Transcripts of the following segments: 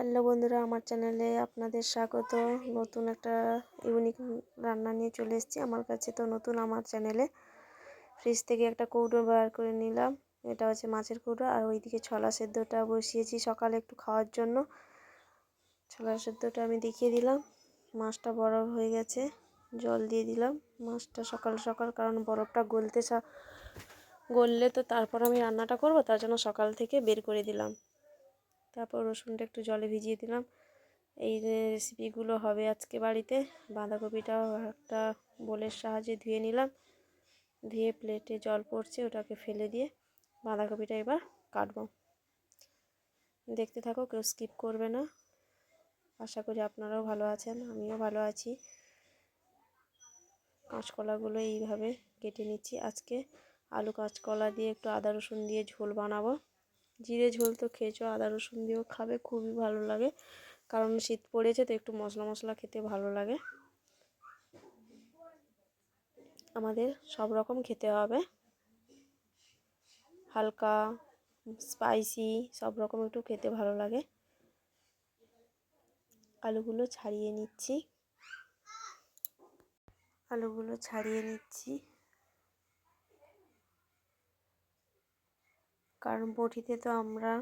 Hello বন্ধুরা, আমার চ্যানেলে আপনাদের স্বাগত। নতুন একটা ইউনিক রান্না নিয়ে চলে এসেছি। আমার কাছে তো নতুন আমার চ্যানেলে। ফ্রিজ থেকে একটা কৌটো বার করে নিলাম। এটা হচ্ছে মাছের কৌটো। আর ওইদিকে ছলা সেদ্ধটা বসিয়েছি সকালে একটু খাওয়ার জন্য। ছলা সেদ্ধটা আমি দেখিয়ে দিলাম। মাছটা বরফ হয়ে গেছে। জল দিয়ে দিলাম। মাছটা সকাল সকাল, কারণ বরফটা গলতে গললে তো তারপর আমি রান্নাটা করব, তার জন্য সকাল থেকে বের করে দিলাম। তারপর রসুনটা একটু জলে ভিজিয়ে দিলাম। এই রেসিপিগুলো হবে আজকে বাড়িতে, বাঁধাকপিটাও একটা বোলের সাহায্যে ধুয়ে নিলাম। ধুয়ে প্লেটে জল পড়ছে, ওটাকে ফেলে দিয়ে বাঁধাকপিটা এবার কাটবো। দেখতে থাকো, কেউ স্কিপ করবে না। আশা করি আপনারাও ভালো আছেন, আমিও ভালো আছি। কাঁচকলাগুলো এইভাবে কেটে নিচ্ছি। আজকে আলু কাঁচকলা দিয়ে একটু আদা রসুন দিয়ে ঝোল বানাবো। জিরে ঝোল তো খেয়েছো, আদা রসুন দিয়েও খাবে, খুবই ভালো লাগে। কারণ শীত পড়েছে তো একটু মশলা মশলা খেতে ভালো লাগে। আমাদের সব রকম খেতে হবে। হালকা, স্পাইসি, সব রকম একটু খেতে ভালো লাগে। আলুগুলো ছাড়িয়ে নিচ্ছি। আলুগুলো ছাড়িয়ে নিচ্ছি। কারণ বটিতে তো আমরা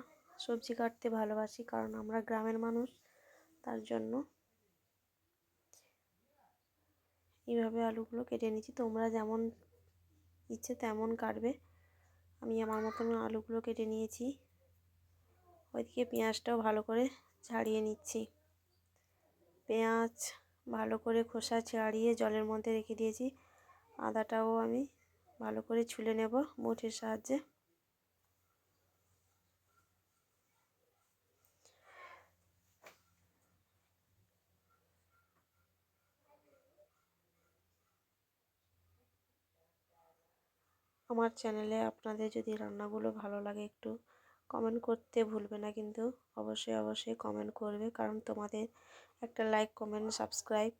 সবজি কাটতে ভালোবাসি, কারণ আমরা গ্রামের মানুষ, তার জন্য এইভাবে আলুগুলো কেটে নিচ্ছি। তোমরা যেমন ইচ্ছে তেমন কাটবে। আমি আমার মতন আলুগুলো কেটে নিয়েছি। ওইদিকে পেঁয়াজটাও ভালো করে ছাড়িয়ে নিচ্ছি। পেঁয়াজ ভালো করে খোসা ছাড়িয়ে জলের মধ্যে রেখে দিয়েছি। আদাটাও আমি ভালো করে ছুলে নেব বটির সাহায্যে। আমার চ্যানেলে আপনাদের যদি রান্নাগুলো ভালো লাগে একটু কমেন্ট করতে ভুলবে না কিন্তু অবশ্যই অবশ্যই কমেন্ট করবে। কারণ তোমাদের একটা লাইক কমেন্ট সাবস্ক্রাইব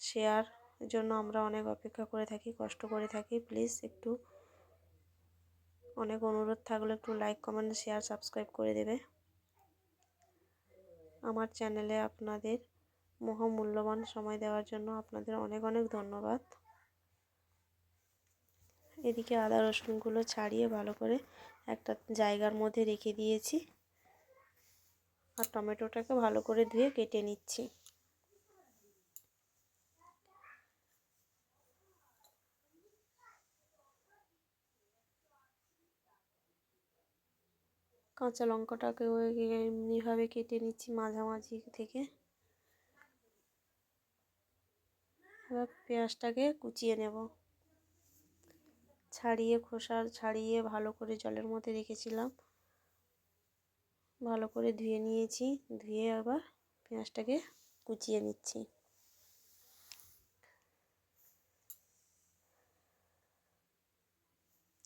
শেয়ার জন্য আমরা অনেক অপেক্ষা করে থাকি, কষ্ট করে থাকি। প্লিজ একটু অনেক অনুরোধ থাকলে একটু লাইক কমেন্ট শেয়ার সাবস্ক্রাইব করে দেবে। আমার চ্যানেলে আপনাদের মহামূল্যবান সময় দেওয়ার জন্য আপনাদের অনেক অনেক ধন্যবাদ। এদিকে আদা রসুনগুলো ছাড়িয়ে ভালো করে একটা জায়গার মধ্যে রেখে দিয়েছি। আর টমেটোটাকে ভালো করে ধুয়ে কেটে নিচ্ছি। কাঁচা লঙ্কাটাকে এমনিভাবে কেটে নিচ্ছি মাঝামাঝি থেকে। এবার পেঁয়াজটাকে কুচিয়ে নেব। ছাড়িয়ে, খোসা ছাড়িয়ে ভালো করে জলের মধ্যে রেখেছিলাম। ভালো করে ধুয়ে নিয়েছি, ধুয়ে আবার পেঁয়াজটাকে কুচিয়ে নিচ্ছি।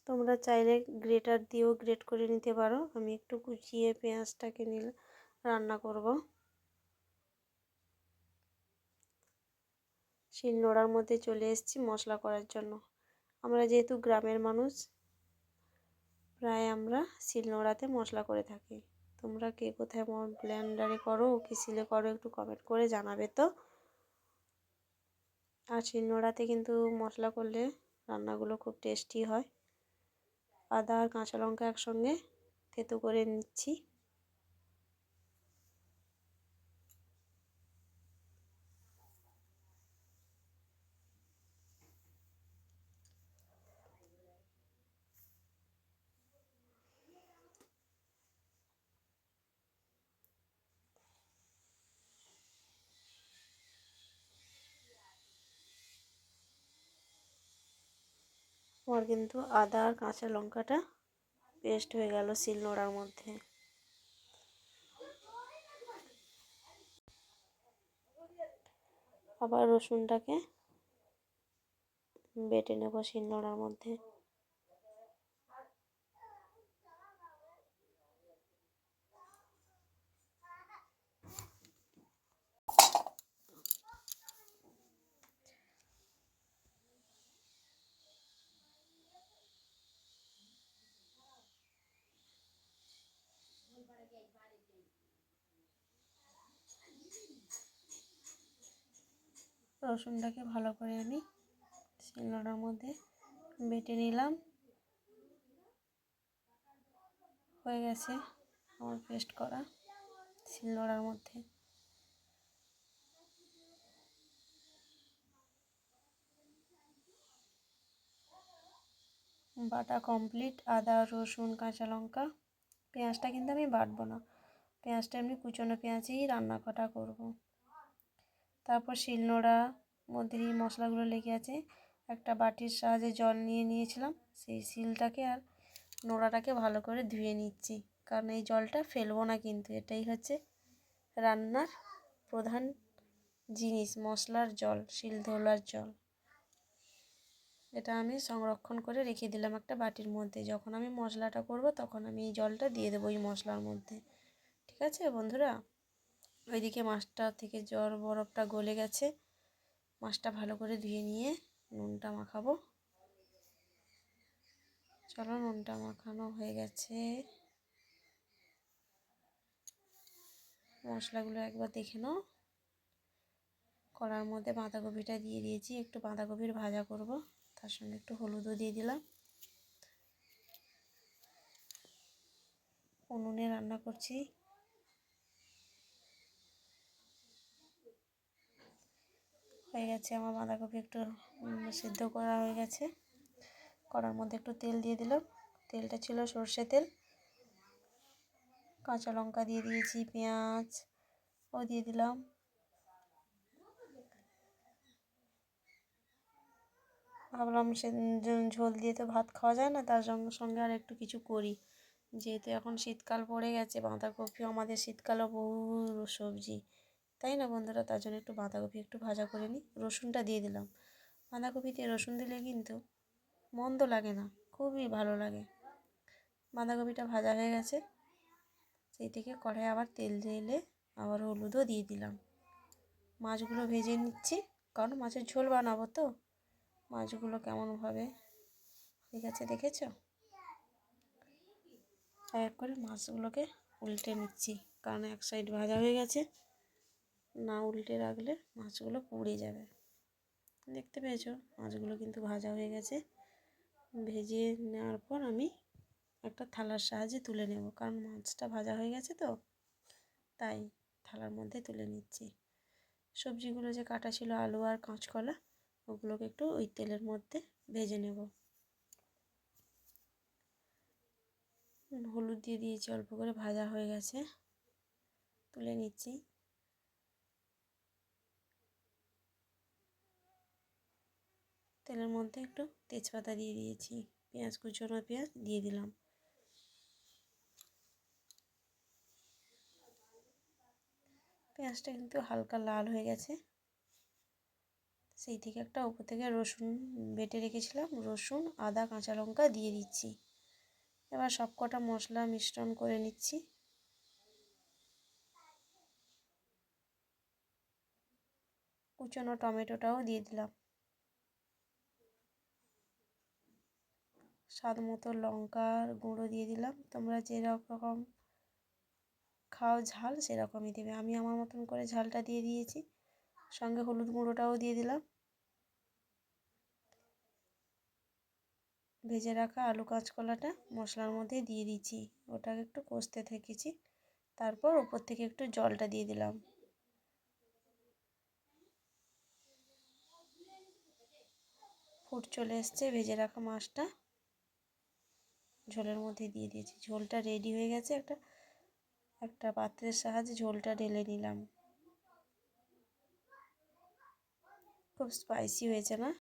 তোমরা চাইলে গ্রেটার দিয়েও গ্রেট করে নিতে পারো। আমি একটু কুচিয়ে পেঁয়াজটাকে নিলে, রান্না করব। শিল নোড়ার মধ্যে চলে এসেছি মশলা করার জন্য। আমরা যেহেতু গ্রামের মানুষ, প্রায় আমরা শিলনোড়াতে মশলা করে থাকি। তোমরা কে কোথায় ব্লেন্ডারে করো, কি শিলে করো, একটু কমেন্ট করে জানাবে তো। আর শিলনোড়াতে কিন্তু মশলা করলে রান্নাগুলো খুব টেস্টি হয়। আদা আর কাঁচা লঙ্কা একসঙ্গে থেতো করে নিচ্ছি। আমার কিন্তু আদা আর কাঁচা লঙ্কাটা পেস্ট হয়ে গেল শিলনোড়ার মধ্যে। আবার রসুনটাকে বেটে নেব শিলনোড়ার মধ্যে। রসুনটাকে ভালো করে আমি শিলনোড়ার মধ্যে বেটে নিলাম। হয়ে গেছে আমার পেস্ট করা শিলনোড়ার মধ্যে। বাটা কমপ্লিট, আদা, রসুন, কাঁচা লঙ্কা। পেঁয়াজটা কিন্তু আমি বাটবো না। পেঁয়াজটা এমনি কুচনো পেঁয়াজেই রান্না কটা করব। তারপর শিলনোড়া মধ্যে এই মশলাগুলো লেগে আছে। একটা বাটির সাহায্যে জল নিয়ে নিয়েছিলাম। সেই শিলটাকে আর নোড়াটাকে ভালো করে ধুয়ে নিচ্ছি। কারণ এই জলটা ফেলব না কিন্তু, এটাই হচ্ছে রান্নার প্রধান জিনিস, মশলার জল, শিল ধোলার জল। এটা আমি সংরক্ষণ করে রেখে দিলাম একটা বাটির মধ্যে। যখন আমি মশলাটা করব তখন আমি এই জলটা দিয়ে দেবো এই মশলার মধ্যে। ঠিক আছে বন্ধুরা? ওইদিকে মাছটা থেকে জ্বর বরফটা গলে গেছে। মাছটা ভালো করে ধুয়ে নিয়ে নুনটা মাখাবো। চলো নুনটা মাখানো হয়ে গেছে। মশলাগুলো একবার দেখে নাও। কড়ার মধ্যে বাঁধাকপিটা দিয়ে দিয়েছি। একটু বাঁধাকপির ভাজা করব। তার সঙ্গে একটু হলুদও দিয়ে দিলাম। উনুনে রান্না করছি। হয়ে গেছে, আমার বাঁধাকপি একটু সিদ্ধ করা হয়ে গেছে। কড়ার মধ্যে একটু তেল দিয়ে দিলাম। তেলটা ছিল সর্ষে তেল। কাঁচা লঙ্কা দিয়ে দিয়েছি, পেঁয়াজ ও দিয়ে দিলাম। ভাবলাম সে ঝোল দিয়ে তো ভাত খাওয়া যায় না, তার সঙ্গে সঙ্গে আর একটু কিছু করি। যেহেতু এখন শীতকাল পড়ে গেছে, বাঁধাকপিও আমাদের শীতকালও বহু সবজি। তাই না বন্ধুরা? তার জন্য একটু বাঁধাকপি একটু ভাজা করে নিই। রসুনটা দিয়ে দিলাম। বাঁধাকপিতে রসুন দিলে কিন্তু মন্দ লাগে না, খুবই ভালো লাগে। বাঁধাকপিটা ভাজা হয়ে গেছে। সেই থেকে কড়াই আবার তেল ঢেলে আবার হলুদও দিয়ে দিলাম। মাছগুলো ভেজে নিচ্ছি। কারণ মাছের ঝোল বানাবো তো। মাছগুলো কেমনভাবে? হয়ে গেছে দেখেছ? এক করে মাছগুলোকে উল্টে নিচ্ছি, কারণ এক সাইড ভাজা হয়ে গেছে। না উল্টে রাখলে মাছগুলো পুড়ে যাবে। দেখতে পেয়েছ? মাছগুলো কিন্তু ভাজা হয়ে গেছে। ভেজে নেওয়ার পর আমি একটা থালার সাহায্যে তুলে নেব, কারণ মাছটা ভাজা হয়ে গেছে তো, তাই থালার মধ্যে তুলে নিচ্ছি। সবজিগুলো যে কাটা ছিল, আলু আর কাঁচকলা ওগুলোকে একটু ওই তেলের মধ্যে ভেজে নেব। হলুদ দিয়ে দিয়েছি, অল্প করে ভাজা হয়ে গেছে। তুলে নিচ্ছি। তেলের মধ্যে একটু তেজপাতা দিয়ে দিয়েছি, পেঁয়াজ কুচনো পেঁয়াজ দিয়ে দিলাম। পেঁয়াজটা কিন্তু হালকা লাল হয়ে গেছে। সেই থেকে একটা উপর থেকে রসুন বেটে রেখেছিলাম। রসুন, আদা, কাঁচা লঙ্কা দিয়ে দিচ্ছি। এবার সব কটা মশলা মিশ্রণ করে নিচ্ছি। কুচনো টমেটোটাও দিয়ে দিলাম। স্বাদ মতো লঙ্কার গুঁড়ো দিয়ে দিলাম। তোমরা যেরকম খাও ঝাল সেরকমই দেবে। আমি আমার মতন করে ঝালটা দিয়ে দিয়েছি। সঙ্গে হলুদ গুঁড়োটাও দিয়ে দিলাম। ভেজে রাখা আলু কাঁচকলাটা মশলার মধ্যে দিয়ে দিচ্ছি। ওটাকে একটু কষতে থেকেছি। তারপর ওপর থেকে একটু জলটা দিয়ে দিলাম। ফুট চলে এসছে, ভেজে রাখা মাছটা। ঝোলের মধ্যে দিয়ে দিয়েছি। ঝোলটা রেডি হয়ে গেছে। একটা একটা পাত্রের সাহায্যে ঝোলটা ঢেলে নিলাম। খুব স্পাইসি হয়েছে না?